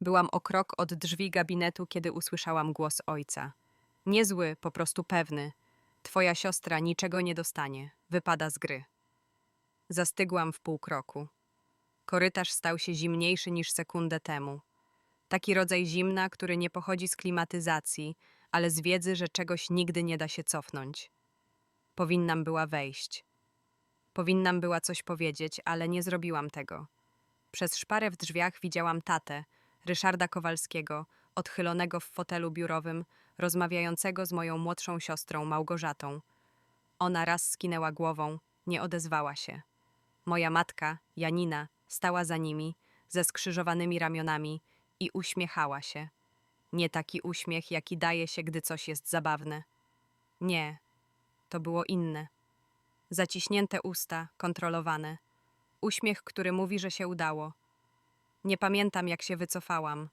Byłam o krok od drzwi gabinetu, kiedy usłyszałam głos ojca. Niezły, po prostu pewny. Twoja siostra niczego nie dostanie. Wypada z gry. Zastygłam w pół kroku. Korytarz stał się zimniejszy niż sekundę temu. Taki rodzaj zimna, który nie pochodzi z klimatyzacji, ale z wiedzy, że czegoś nigdy nie da się cofnąć. Powinnam była wejść. Powinnam była coś powiedzieć, ale nie zrobiłam tego. Przez szparę w drzwiach widziałam tatę, Ryszarda Kowalskiego, odchylonego w fotelu biurowym, rozmawiającego z moją młodszą siostrą Małgorzatą. Ona raz skinęła głową, nie odezwała się. Moja matka, Janina, stała za nimi, ze skrzyżowanymi ramionami i uśmiechała się. Nie taki uśmiech, jaki daje się, gdy coś jest zabawne. Nie, to było inne. Zaciśnięte usta, kontrolowane. Uśmiech, który mówi, że się udało. Nie pamiętam, jak się wycofałam.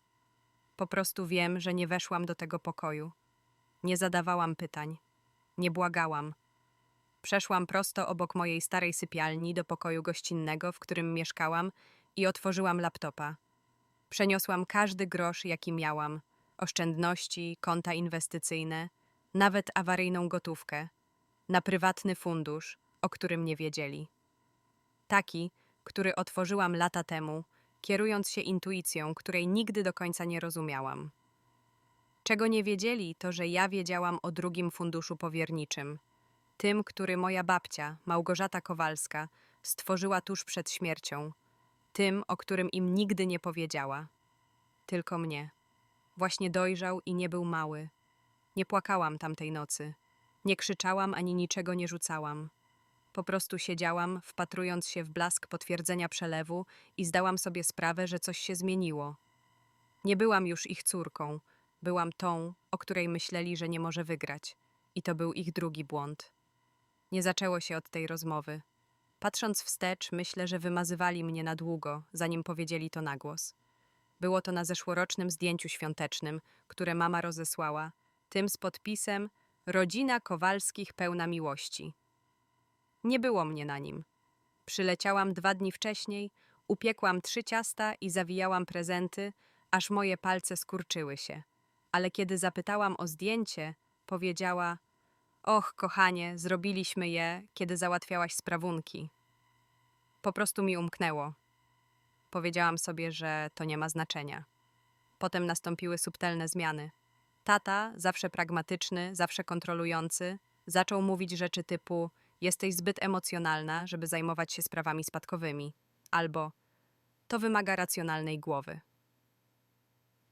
Po prostu wiem, że nie weszłam do tego pokoju. Nie zadawałam pytań. Nie błagałam. Przeszłam prosto obok mojej starej sypialni do pokoju gościnnego, w którym mieszkałam i otworzyłam laptopa. Przeniosłam każdy grosz, jaki miałam. Oszczędności, konta inwestycyjne, nawet awaryjną gotówkę. Na prywatny fundusz, o którym nie wiedzieli. Taki, który otworzyłam lata temu, kierując się intuicją, której nigdy do końca nie rozumiałam. Czego nie wiedzieli, to że ja wiedziałam o drugim funduszu powierniczym, tym, który moja babcia, Małgorzata Kowalska, stworzyła tuż przed śmiercią, tym, o którym im nigdy nie powiedziała. Tylko mnie. Właśnie dojrzał i nie był mały. Nie płakałam tamtej nocy. Nie krzyczałam ani niczego nie rzucałam. Po prostu siedziałam, wpatrując się w blask potwierdzenia przelewu i zdałam sobie sprawę, że coś się zmieniło. Nie byłam już ich córką, byłam tą, o której myśleli, że nie może wygrać. I to był ich drugi błąd. Nie zaczęło się od tej rozmowy. Patrząc wstecz, myślę, że wymazywali mnie na długo, zanim powiedzieli to na głos. Było to na zeszłorocznym zdjęciu świątecznym, które mama rozesłała, tym z podpisem Rodzina Kowalskich pełna miłości. Nie było mnie na nim. Przyleciałam dwa dni wcześniej, upiekłam trzy ciasta i zawijałam prezenty, aż moje palce skurczyły się. Ale kiedy zapytałam o zdjęcie, powiedziała: Och, kochanie, zrobiliśmy je, kiedy załatwiałaś sprawunki. Po prostu mi umknęło. Powiedziałam sobie, że to nie ma znaczenia. Potem nastąpiły subtelne zmiany. Tata, zawsze pragmatyczny, zawsze kontrolujący, zaczął mówić rzeczy typu: Jesteś zbyt emocjonalna, żeby zajmować się sprawami spadkowymi, albo to wymaga racjonalnej głowy.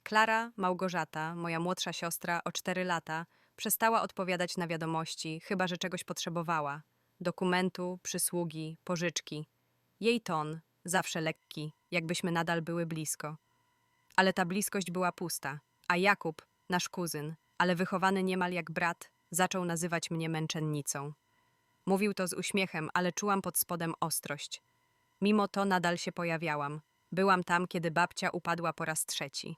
Klara, Małgorzata, moja młodsza siostra o cztery lata, przestała odpowiadać na wiadomości, chyba że czegoś potrzebowała dokumentu, przysługi, pożyczki. Jej ton, zawsze lekki, jakbyśmy nadal były blisko. Ale ta bliskość była pusta, a Jakub, nasz kuzyn, ale wychowany niemal jak brat, zaczął nazywać mnie męczennicą. Mówił to z uśmiechem, ale czułam pod spodem ostrość. Mimo to nadal się pojawiałam. Byłam tam, kiedy babcia upadła po raz trzeci.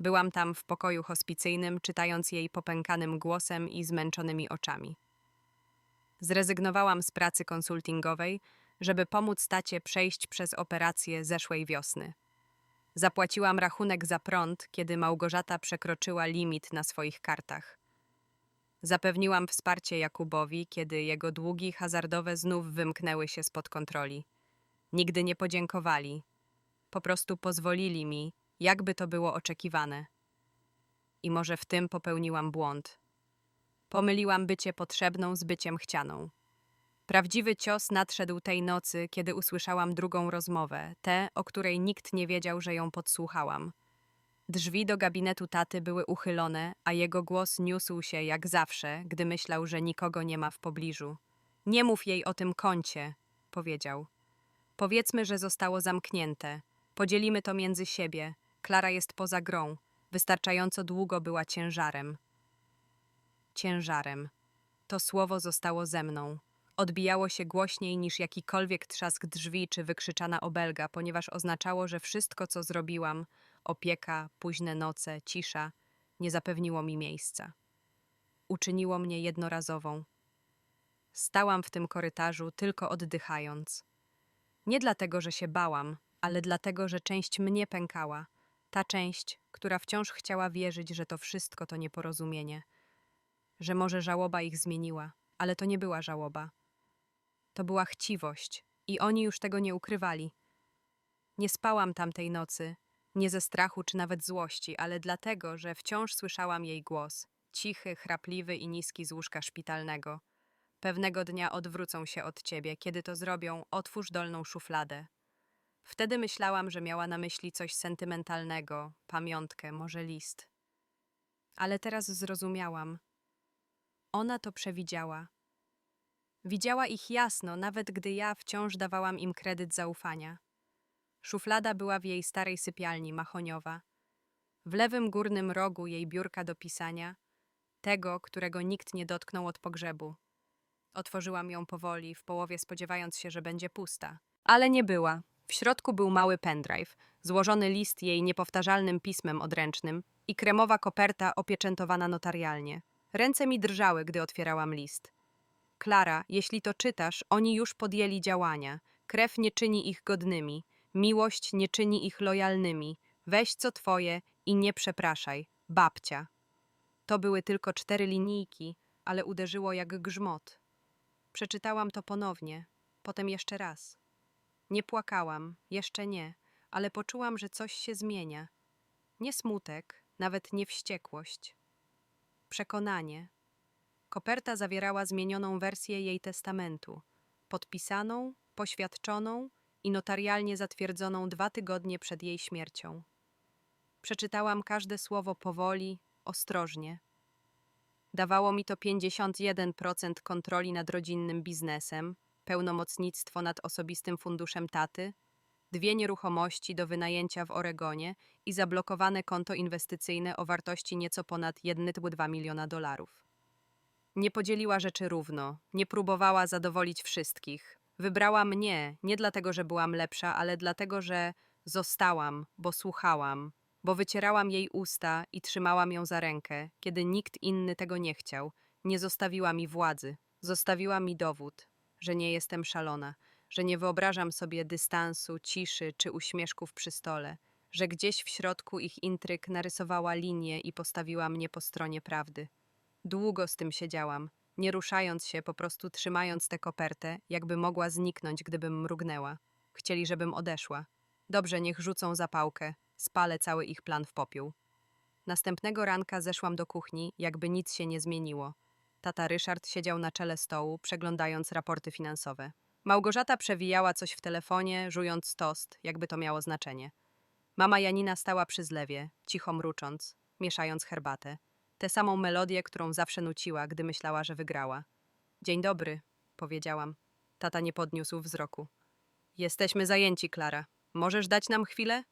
Byłam tam w pokoju hospicyjnym, czytając jej popękanym głosem i zmęczonymi oczami. Zrezygnowałam z pracy konsultingowej, żeby pomóc tacie przejść przez operację zeszłej wiosny. Zapłaciłam rachunek za prąd, kiedy Małgorzata przekroczyła limit na swoich kartach. Zapewniłam wsparcie Jakubowi, kiedy jego długi hazardowe znów wymknęły się spod kontroli. Nigdy nie podziękowali. Po prostu pozwolili mi, jakby to było oczekiwane. I może w tym popełniłam błąd. Pomyliłam bycie potrzebną z byciem chcianą. Prawdziwy cios nadszedł tej nocy, kiedy usłyszałam drugą rozmowę, tę, o której nikt nie wiedział, że ją podsłuchałam. Drzwi do gabinetu taty były uchylone, a jego głos niósł się jak zawsze, gdy myślał, że nikogo nie ma w pobliżu. Nie mów jej o tym kącie, powiedział. Powiedzmy, że zostało zamknięte. Podzielimy to między siebie. Klara jest poza grą. Wystarczająco długo była ciężarem. Ciężarem. To słowo zostało ze mną. Odbijało się głośniej niż jakikolwiek trzask drzwi czy wykrzyczana obelga, ponieważ oznaczało, że wszystko, co zrobiłam, opieka, późne noce, cisza, nie zapewniło mi miejsca. Uczyniło mnie jednorazową. Stałam w tym korytarzu tylko oddychając. Nie dlatego, że się bałam, ale dlatego, że część mnie pękała. Ta część, która wciąż chciała wierzyć, że to wszystko to nieporozumienie, że może żałoba ich zmieniła, ale to nie była żałoba. To była chciwość i oni już tego nie ukrywali. Nie spałam tamtej nocy, nie ze strachu czy nawet złości, ale dlatego, że wciąż słyszałam jej głos, cichy, chrapliwy i niski z łóżka szpitalnego. Pewnego dnia odwrócą się od ciebie. Kiedy to zrobią, otwórz dolną szufladę. Wtedy myślałam, że miała na myśli coś sentymentalnego, pamiątkę, może list. Ale teraz zrozumiałam. Ona to przewidziała. Widziała ich jasno, nawet gdy ja wciąż dawałam im kredyt zaufania. Szuflada była w jej starej sypialni, mahoniowa. W lewym górnym rogu jej biurka do pisania, tego, którego nikt nie dotknął od pogrzebu. Otworzyłam ją powoli, w połowie spodziewając się, że będzie pusta. Ale nie była. W środku był mały pendrive, złożony list jej niepowtarzalnym pismem odręcznym i kremowa koperta opieczętowana notarialnie. Ręce mi drżały, gdy otwierałam list. Klara, jeśli to czytasz, oni już podjęli działania. Krew nie czyni ich godnymi, miłość nie czyni ich lojalnymi. Weź co twoje i nie przepraszaj. Babcia. To były tylko cztery linijki, ale uderzyło jak grzmot. Przeczytałam to ponownie, potem jeszcze raz. Nie płakałam, jeszcze nie, ale poczułam, że coś się zmienia. Nie smutek, nawet nie wściekłość. Przekonanie. Koperta zawierała zmienioną wersję jej testamentu, podpisaną, poświadczoną i notarialnie zatwierdzoną dwa tygodnie przed jej śmiercią. Przeczytałam każde słowo powoli, ostrożnie. Dawało mi to 51% kontroli nad rodzinnym biznesem, pełnomocnictwo nad osobistym funduszem taty, dwie nieruchomości do wynajęcia w Oregonie i zablokowane konto inwestycyjne o wartości nieco ponad 1,2 miliona dolarów. Nie podzieliła rzeczy równo, nie próbowała zadowolić wszystkich. Wybrała mnie nie dlatego, że byłam lepsza, ale dlatego, że zostałam, bo słuchałam, bo wycierałam jej usta i trzymałam ją za rękę, kiedy nikt inny tego nie chciał. Nie zostawiła mi władzy, zostawiła mi dowód, że nie jestem szalona, że nie wyobrażam sobie dystansu, ciszy czy uśmieszków przy stole, że gdzieś w środku ich intryg narysowała linię i postawiła mnie po stronie prawdy. Długo z tym siedziałam, nie ruszając się, po prostu trzymając tę kopertę, jakby mogła zniknąć, gdybym mrugnęła. Chcieli, żebym odeszła. Dobrze, niech rzucą zapałkę, spalę cały ich plan w popiół. Następnego ranka zeszłam do kuchni, jakby nic się nie zmieniło. Tata Ryszard siedział na czele stołu, przeglądając raporty finansowe. Małgorzata przewijała coś w telefonie, żując tost, jakby to miało znaczenie. Mama Janina stała przy zlewie, cicho mrucząc, mieszając herbatę. Tę samą melodię, którą zawsze nuciła, gdy myślała, że wygrała. Dzień dobry, powiedziałam. Tata nie podniósł wzroku. Jesteśmy zajęci, Klara. Możesz dać nam chwilę?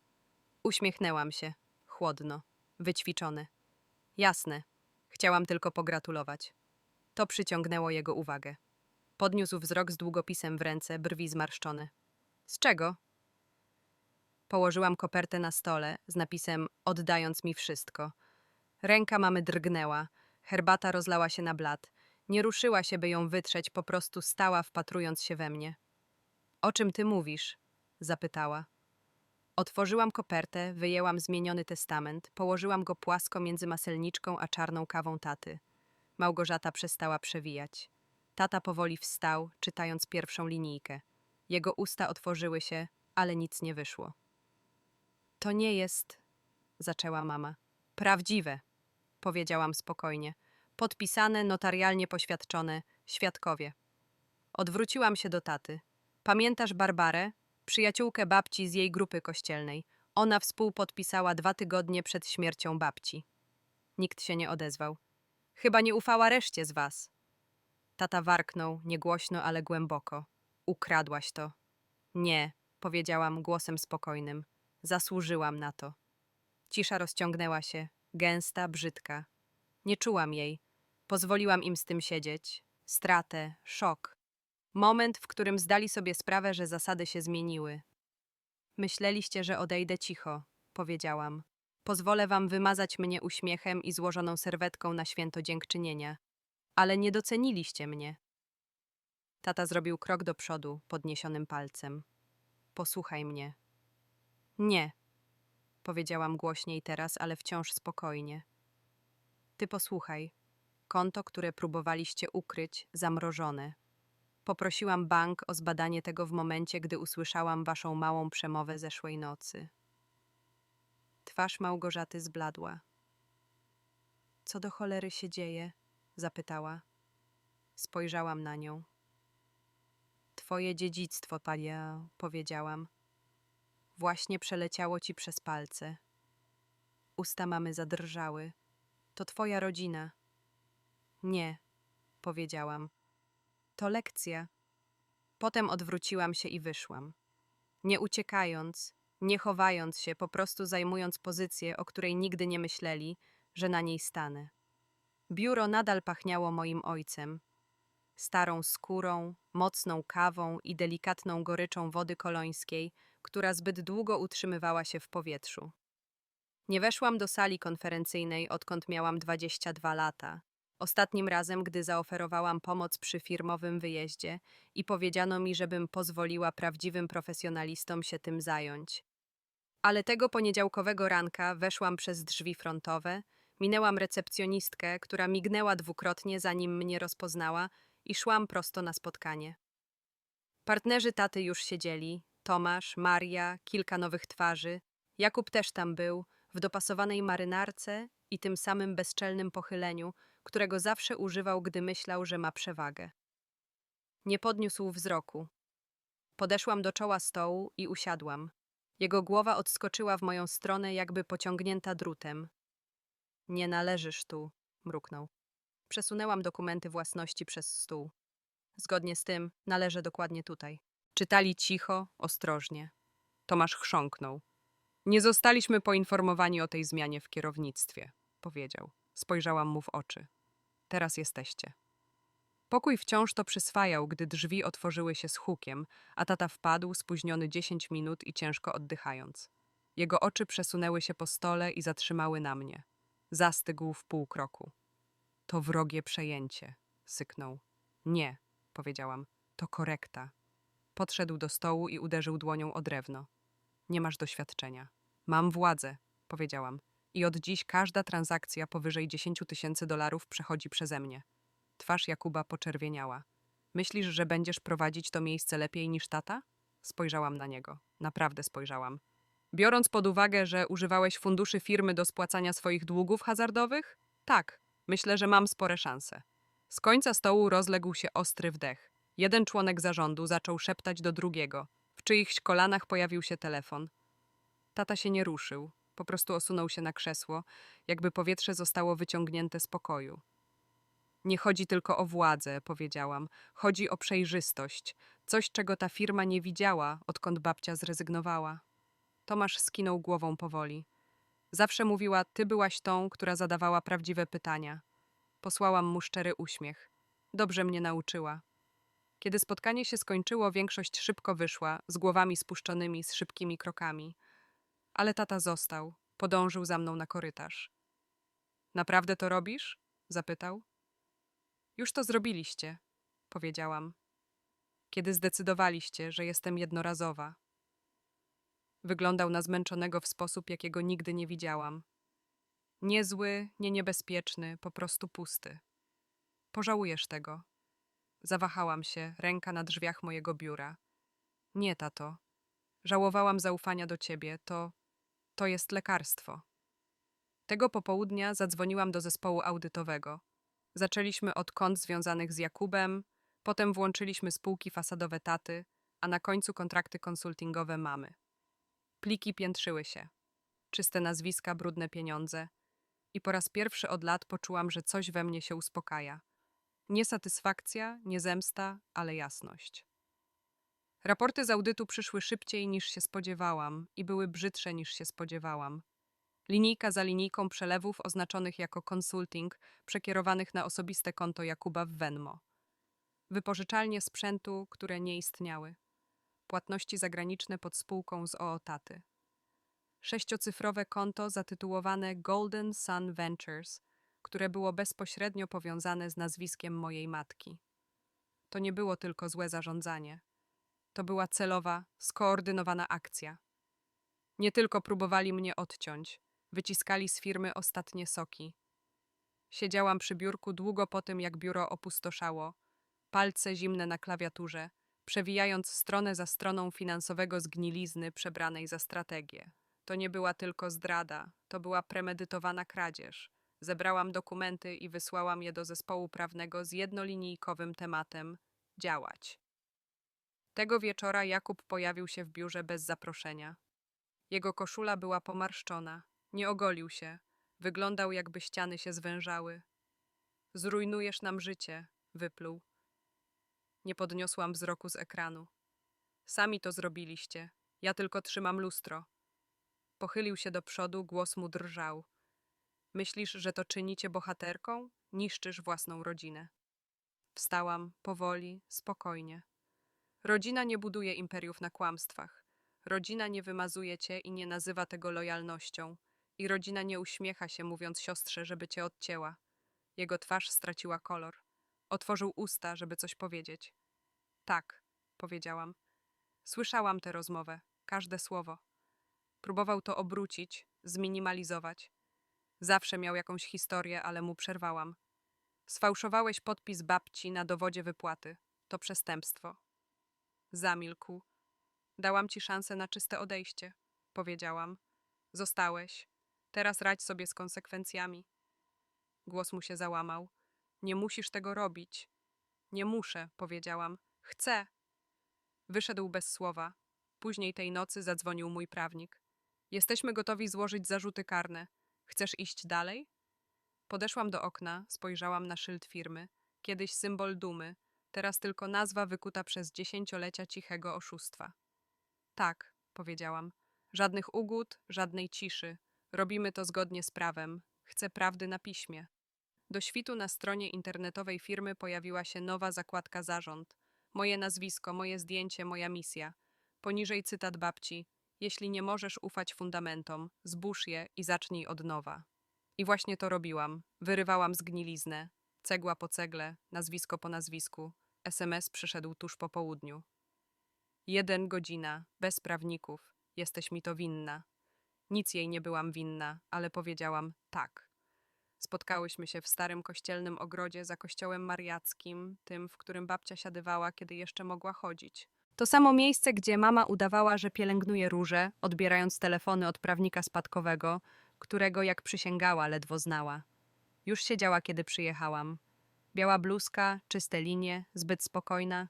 Uśmiechnęłam się. Chłodno. Wyćwiczony. Jasne. Chciałam tylko pogratulować. To przyciągnęło jego uwagę. Podniósł wzrok z długopisem w ręce, brwi zmarszczone. Z czego? Położyłam kopertę na stole z napisem oddając mi wszystko. Ręka mamy drgnęła, herbata rozlała się na blat. Nie ruszyła się, by ją wytrzeć, po prostu stała, wpatrując się we mnie. O czym ty mówisz? zapytała. Otworzyłam kopertę, wyjęłam zmieniony testament, położyłam go płasko między maselniczką a czarną kawą taty. Małgorzata przestała przewijać. Tata powoli wstał, czytając pierwszą linijkę. Jego usta otworzyły się, ale nic nie wyszło. To nie jest, zaczęła mama. Prawdziwe, powiedziałam spokojnie. Podpisane, notarialnie poświadczone, świadkowie. Odwróciłam się do taty. Pamiętasz Barbarę, przyjaciółkę babci z jej grupy kościelnej? Ona współpodpisała dwa tygodnie przed śmiercią babci. Nikt się nie odezwał. Chyba nie ufała reszcie z was. Tata warknął, niegłośno, ale głęboko. Ukradłaś to. Nie, powiedziałam głosem spokojnym. Zasłużyłam na to. Cisza rozciągnęła się, gęsta, brzydka. Nie czułam jej. Pozwoliłam im z tym siedzieć. Stratę, szok. Moment, w którym zdali sobie sprawę, że zasady się zmieniły. Myśleliście, że odejdę cicho, powiedziałam. Pozwolę wam wymazać mnie uśmiechem i złożoną serwetką na święto dziękczynienia. Ale nie doceniliście mnie. Tata zrobił krok do przodu, podniesionym palcem. Posłuchaj mnie. Nie, powiedziałam głośniej teraz, ale wciąż spokojnie. Ty posłuchaj. Konto, które próbowaliście ukryć, zamrożone. Poprosiłam bank o zbadanie tego w momencie, gdy usłyszałam waszą małą przemowę zeszłej nocy. Twarz Małgorzaty zbladła. Co do cholery się dzieje? zapytała. Spojrzałam na nią. Twoje dziedzictwo, palia, powiedziałam. Właśnie przeleciało ci przez palce. Usta mamy zadrżały. To twoja rodzina. Nie, powiedziałam. To lekcja. Potem odwróciłam się i wyszłam. Nie uciekając, nie chowając się, po prostu zajmując pozycję, o której nigdy nie myśleli, że na niej stanę. Biuro nadal pachniało moim ojcem. Starą skórą, mocną kawą i delikatną goryczą wody kolońskiej, która zbyt długo utrzymywała się w powietrzu. Nie weszłam do sali konferencyjnej, odkąd miałam 22 lata. Ostatnim razem, gdy zaoferowałam pomoc przy firmowym wyjeździe i powiedziano mi, żebym pozwoliła prawdziwym profesjonalistom się tym zająć. Ale tego poniedziałkowego ranka weszłam przez drzwi frontowe, minęłam recepcjonistkę, która mignęła dwukrotnie, zanim mnie rozpoznała, i szłam prosto na spotkanie. Partnerzy taty już siedzieli: Tomasz, Maria, kilka nowych twarzy. Jakub też tam był, w dopasowanej marynarce i tym samym bezczelnym pochyleniu, którego zawsze używał, gdy myślał, że ma przewagę. Nie podniósł wzroku. Podeszłam do czoła stołu i usiadłam. Jego głowa odskoczyła w moją stronę, jakby pociągnięta drutem. Nie należysz tu, mruknął. Przesunęłam dokumenty własności przez stół. Zgodnie z tym należę dokładnie tutaj. Czytali cicho, ostrożnie. Tomasz chrząknął. Nie zostaliśmy poinformowani o tej zmianie w kierownictwie, powiedział. Spojrzałam mu w oczy. Teraz jesteście. Pokój wciąż to przyswajał, gdy drzwi otworzyły się z hukiem, a tata wpadł, spóźniony dziesięć minut i ciężko oddychając. Jego oczy przesunęły się po stole i zatrzymały na mnie. Zastygł w pół kroku. To wrogie przejęcie, syknął. Nie, powiedziałam. To korekta. Podszedł do stołu i uderzył dłonią o drewno. Nie masz doświadczenia. Mam władzę, powiedziałam. I od dziś każda transakcja powyżej 10 tysięcy dolarów przechodzi przeze mnie. Twarz Jakuba poczerwieniała. Myślisz, że będziesz prowadzić to miejsce lepiej niż tata? Spojrzałam na niego. Naprawdę spojrzałam. Biorąc pod uwagę, że używałeś funduszy firmy do spłacania swoich długów hazardowych? Tak, myślę, że mam spore szanse. Z końca stołu rozległ się ostry wdech. Jeden członek zarządu zaczął szeptać do drugiego. W czyichś kolanach pojawił się telefon. Tata się nie ruszył, po prostu osunął się na krzesło, jakby powietrze zostało wyciągnięte z pokoju. Nie chodzi tylko o władzę, powiedziałam. Chodzi o przejrzystość. Coś, czego ta firma nie widziała, odkąd babcia zrezygnowała. Tomasz skinął głową powoli. Zawsze mówiła, ty byłaś tą, która zadawała prawdziwe pytania. Posłałam mu szczery uśmiech. Dobrze mnie nauczyła. Kiedy spotkanie się skończyło, większość szybko wyszła, z głowami spuszczonymi, z szybkimi krokami. Ale tata został, podążył za mną na korytarz. Naprawdę to robisz? zapytał. Już to zrobiliście, powiedziałam. Kiedy zdecydowaliście, że jestem jednorazowa. Wyglądał na zmęczonego w sposób, jakiego nigdy nie widziałam. Niezły, nie niebezpieczny, po prostu pusty. Pożałujesz tego. Zawahałam się, ręka na drzwiach mojego biura. Nie, tato. Żałowałam zaufania do ciebie, to. to jest lekarstwo. Tego popołudnia zadzwoniłam do zespołu audytowego. Zaczęliśmy od kont związanych z Jakubem, potem włączyliśmy spółki fasadowe taty, a na końcu kontrakty konsultingowe mamy. Pliki piętrzyły się. Czyste nazwiska, brudne pieniądze. I po raz pierwszy od lat poczułam, że coś we mnie się uspokaja. Nie satysfakcja, nie zemsta, ale jasność. Raporty z audytu przyszły szybciej niż się spodziewałam i były brzydsze niż się spodziewałam. Linijka za linijką przelewów oznaczonych jako consulting, przekierowanych na osobiste konto Jakuba w Venmo. Wypożyczalnie sprzętu, które nie istniały. Płatności zagraniczne pod spółką z OOTaty. Sześciocyfrowe konto zatytułowane Golden Sun Ventures, które było bezpośrednio powiązane z nazwiskiem mojej matki. To nie było tylko złe zarządzanie. To była celowa, skoordynowana akcja. Nie tylko próbowali mnie odciąć, wyciskali z firmy ostatnie soki. Siedziałam przy biurku długo po tym, jak biuro opustoszało, palce zimne na klawiaturze, przewijając stronę za stroną finansowego zgnilizny przebranej za strategię. To nie była tylko zdrada, to była premedytowana kradzież. Zebrałam dokumenty i wysłałam je do zespołu prawnego z jednolinijkowym tematem działać. Tego wieczora Jakub pojawił się w biurze bez zaproszenia. Jego koszula była pomarszczona, nie ogolił się, wyglądał jakby ściany się zwężały. Zrujnujesz nam życie, wypluł. Nie podniosłam wzroku z ekranu. Sami to zrobiliście, ja tylko trzymam lustro. Pochylił się do przodu, głos mu drżał. Myślisz, że to czynicie bohaterką? Niszczysz własną rodzinę. Wstałam, powoli, spokojnie. Rodzina nie buduje imperiów na kłamstwach. Rodzina nie wymazuje cię i nie nazywa tego lojalnością. I rodzina nie uśmiecha się, mówiąc siostrze, żeby cię odcięła. Jego twarz straciła kolor. Otworzył usta, żeby coś powiedzieć. Tak, powiedziałam. Słyszałam tę rozmowę, każde słowo. Próbował to obrócić, zminimalizować. Zawsze miał jakąś historię, ale mu przerwałam. Sfałszowałeś podpis babci na dowodzie wypłaty. To przestępstwo. Zamilkł. Dałam ci szansę na czyste odejście, powiedziałam. Zostałeś. Teraz radź sobie z konsekwencjami. Głos mu się załamał. Nie musisz tego robić. Nie muszę, powiedziałam. Chcę. Wyszedł bez słowa. Później tej nocy zadzwonił mój prawnik. Jesteśmy gotowi złożyć zarzuty karne. Chcesz iść dalej? Podeszłam do okna, spojrzałam na szyld firmy. Kiedyś symbol dumy, teraz tylko nazwa wykuta przez dziesięciolecia cichego oszustwa. Tak, powiedziałam. Żadnych ugód, żadnej ciszy. Robimy to zgodnie z prawem. Chcę prawdy na piśmie. Do świtu na stronie internetowej firmy pojawiła się nowa zakładka zarząd. Moje nazwisko, moje zdjęcie, moja misja. Poniżej cytat babci. Jeśli nie możesz ufać fundamentom, zbóż je i zacznij od nowa. I właśnie to robiłam. Wyrywałam zgniliznę. Cegła po cegle, nazwisko po nazwisku. SMS przyszedł tuż po południu. Jeden godzina, bez prawników. Jesteś mi to winna. Nic jej nie byłam winna, ale powiedziałam tak. Spotkałyśmy się w starym kościelnym ogrodzie za kościołem mariackim, tym, w którym babcia siadywała, kiedy jeszcze mogła chodzić. To samo miejsce, gdzie mama udawała, że pielęgnuje róże, odbierając telefony od prawnika spadkowego, którego, jak przysięgała, ledwo znała. Już siedziała, kiedy przyjechałam. Biała bluzka, czyste linie, zbyt spokojna.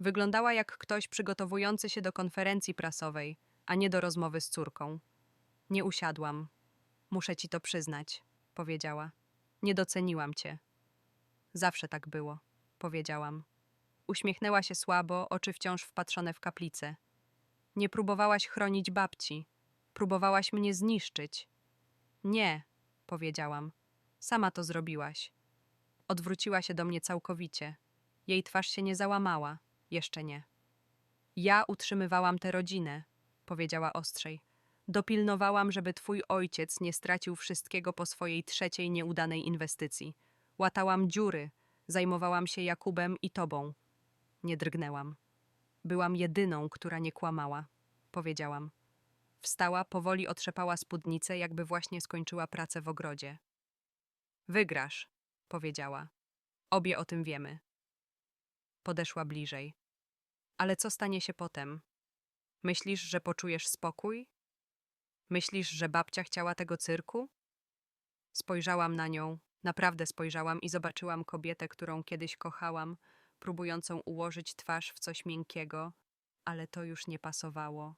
Wyglądała jak ktoś przygotowujący się do konferencji prasowej, a nie do rozmowy z córką. Nie usiadłam. Muszę ci to przyznać, powiedziała. Nie doceniłam cię. Zawsze tak było, powiedziałam. Uśmiechnęła się słabo, oczy wciąż wpatrzone w kaplicę. Nie próbowałaś chronić babci. Próbowałaś mnie zniszczyć. Nie, powiedziałam. Sama to zrobiłaś. Odwróciła się do mnie całkowicie. Jej twarz się nie załamała. Jeszcze nie. Ja utrzymywałam tę rodzinę, powiedziała ostrzej. Dopilnowałam, żeby twój ojciec nie stracił wszystkiego po swojej trzeciej nieudanej inwestycji. Łatałam dziury, zajmowałam się Jakubem i tobą. Nie drgnęłam. Byłam jedyną, która nie kłamała, powiedziałam. Wstała, powoli otrzepała spódnicę, jakby właśnie skończyła pracę w ogrodzie. Wygrasz, powiedziała. Obie o tym wiemy. Podeszła bliżej. Ale co stanie się potem? Myślisz, że poczujesz spokój? Myślisz, że babcia chciała tego cyrku? Spojrzałam na nią, naprawdę spojrzałam i zobaczyłam kobietę, którą kiedyś kochałam, próbującą ułożyć twarz w coś miękkiego, ale to już nie pasowało.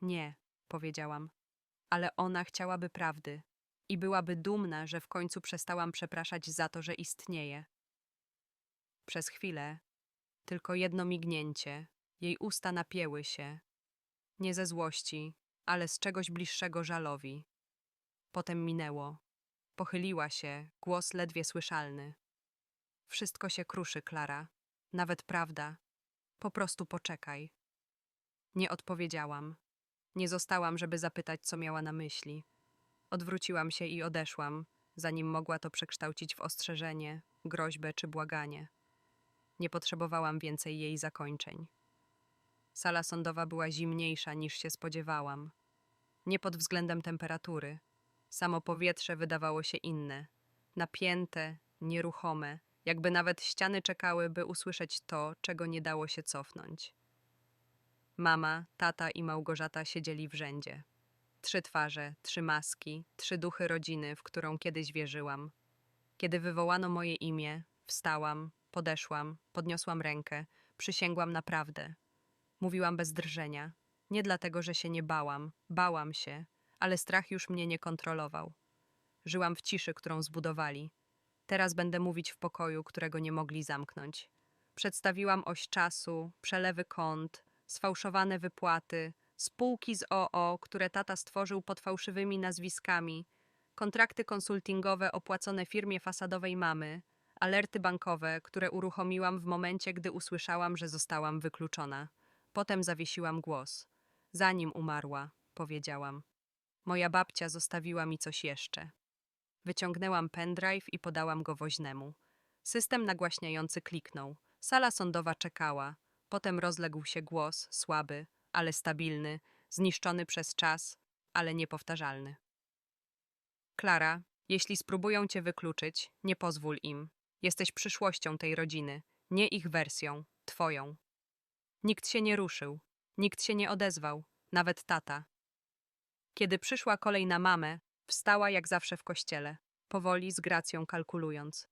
Nie, powiedziałam, ale ona chciałaby prawdy i byłaby dumna, że w końcu przestałam przepraszać za to, że istnieje. Przez chwilę, tylko jedno mignięcie, jej usta napięły się. Nie ze złości, ale z czegoś bliższego żalowi. Potem minęło. Pochyliła się, głos ledwie słyszalny. Wszystko się kruszy, Klara. Nawet prawda. Po prostu poczekaj. Nie odpowiedziałam. Nie zostałam, żeby zapytać, co miała na myśli. Odwróciłam się i odeszłam, zanim mogła to przekształcić w ostrzeżenie, groźbę czy błaganie. Nie potrzebowałam więcej jej zakończeń. Sala sądowa była zimniejsza niż się spodziewałam. Nie pod względem temperatury. Samo powietrze wydawało się inne. Napięte, nieruchome, jakby nawet ściany czekały, by usłyszeć to, czego nie dało się cofnąć. Mama, tata i Małgorzata siedzieli w rzędzie. Trzy twarze, trzy maski, trzy duchy rodziny, w którą kiedyś wierzyłam. Kiedy wywołano moje imię, wstałam, podeszłam, podniosłam rękę, przysięgłam naprawdę. Mówiłam bez drżenia. Nie dlatego, że się nie bałam, bałam się, ale strach już mnie nie kontrolował. Żyłam w ciszy, którą zbudowali. Teraz będę mówić w pokoju, którego nie mogli zamknąć. Przedstawiłam oś czasu, przelewy kont, sfałszowane wypłaty, spółki z OO, które tata stworzył pod fałszywymi nazwiskami, kontrakty konsultingowe opłacone firmie fasadowej mamy, alerty bankowe, które uruchomiłam w momencie, gdy usłyszałam, że zostałam wykluczona. Potem zawiesiłam głos. Zanim umarła, powiedziałam. Moja babcia zostawiła mi coś jeszcze. Wyciągnęłam pendrive i podałam go woźnemu. System nagłaśniający kliknął. Sala sądowa czekała. Potem rozległ się głos, słaby, ale stabilny, zniszczony przez czas, ale niepowtarzalny. Klara, jeśli spróbują cię wykluczyć, nie pozwól im. Jesteś przyszłością tej rodziny, nie ich wersją, twoją. Nikt się nie ruszył, nikt się nie odezwał, nawet tata. Kiedy przyszła kolej na mamę, wstała jak zawsze w kościele, powoli z gracją kalkulując.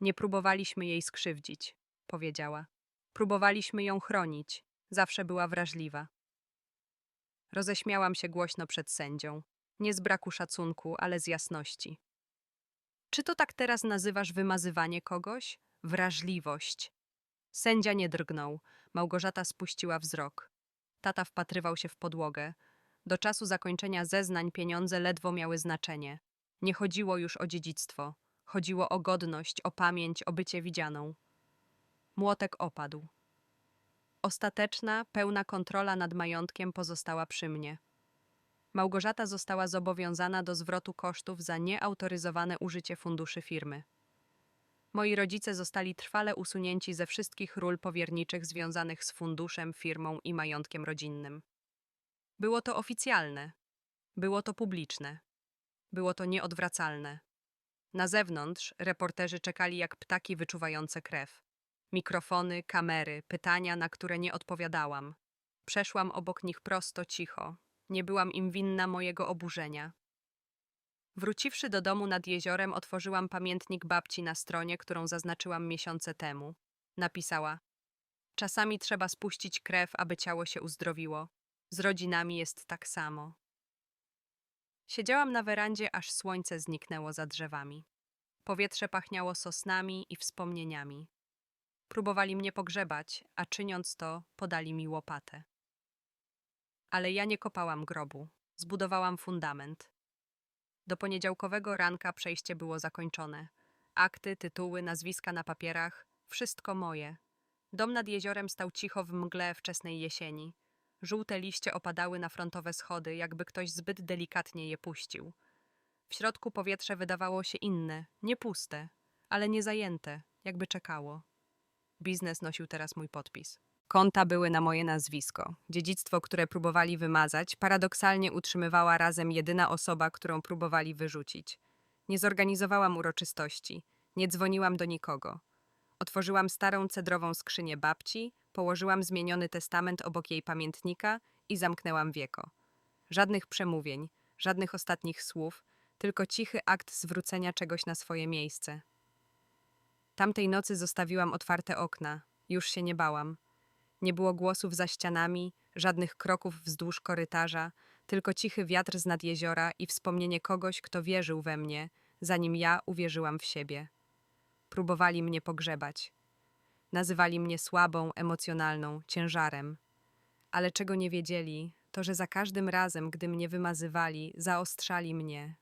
Nie próbowaliśmy jej skrzywdzić, powiedziała. Próbowaliśmy ją chronić, zawsze była wrażliwa. Roześmiałam się głośno przed sędzią, nie z braku szacunku, ale z jasności. Czy to tak teraz nazywasz wymazywanie kogoś? Wrażliwość. Sędzia nie drgnął, Małgorzata spuściła wzrok. Tata wpatrywał się w podłogę. Do czasu zakończenia zeznań pieniądze ledwo miały znaczenie. Nie chodziło już o dziedzictwo. Chodziło o godność, o pamięć, o bycie widzianą. Młotek opadł. Ostateczna, pełna kontrola nad majątkiem pozostała przy mnie. Małgorzata została zobowiązana do zwrotu kosztów za nieautoryzowane użycie funduszy firmy. Moi rodzice zostali trwale usunięci ze wszystkich ról powierniczych związanych z funduszem, firmą i majątkiem rodzinnym. Było to oficjalne, było to publiczne, było to nieodwracalne. Na zewnątrz reporterzy czekali jak ptaki wyczuwające krew. Mikrofony, kamery, pytania, na które nie odpowiadałam. Przeszłam obok nich prosto, cicho. Nie byłam im winna mojego oburzenia. Wróciwszy do domu nad jeziorem, otworzyłam pamiętnik babci na stronie, którą zaznaczyłam miesiące temu. Napisała: Czasami trzeba spuścić krew, aby ciało się uzdrowiło. Z rodzinami jest tak samo. Siedziałam na werandzie, aż słońce zniknęło za drzewami. Powietrze pachniało sosnami i wspomnieniami. Próbowali mnie pogrzebać, a czyniąc to, podali mi łopatę. Ale ja nie kopałam grobu, zbudowałam fundament. Do poniedziałkowego ranka przejście było zakończone. Akty, tytuły, nazwiska na papierach wszystko moje. Dom nad jeziorem stał cicho w mgle wczesnej jesieni. Żółte liście opadały na frontowe schody, jakby ktoś zbyt delikatnie je puścił. W środku powietrze wydawało się inne, nie puste, ale nie zajęte, jakby czekało. Biznes nosił teraz mój podpis. Konta były na moje nazwisko. Dziedzictwo, które próbowali wymazać, paradoksalnie utrzymywała razem jedyna osoba, którą próbowali wyrzucić. Nie zorganizowałam uroczystości, nie dzwoniłam do nikogo. Otworzyłam starą cedrową skrzynię babci, położyłam zmieniony testament obok jej pamiętnika i zamknęłam wieko. Żadnych przemówień, żadnych ostatnich słów, tylko cichy akt zwrócenia czegoś na swoje miejsce. Tamtej nocy zostawiłam otwarte okna, już się nie bałam. Nie było głosów za ścianami, żadnych kroków wzdłuż korytarza, tylko cichy wiatr z nad jeziora i wspomnienie kogoś, kto wierzył we mnie, zanim ja uwierzyłam w siebie. Próbowali mnie pogrzebać. Nazywali mnie słabą, emocjonalną, ciężarem. Ale czego nie wiedzieli, to że za każdym razem, gdy mnie wymazywali, zaostrzali mnie.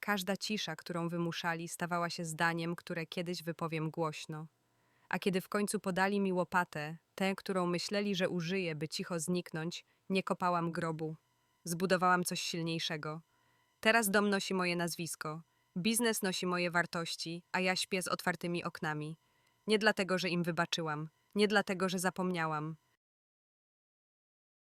Każda cisza, którą wymuszali, stawała się zdaniem, które kiedyś wypowiem głośno. A kiedy w końcu podali mi łopatę, tę, którą myśleli, że użyję, by cicho zniknąć, nie kopałam grobu. Zbudowałam coś silniejszego. Teraz dom nosi moje nazwisko, biznes nosi moje wartości, a ja śpię z otwartymi oknami. Nie dlatego, że im wybaczyłam, nie dlatego, że zapomniałam,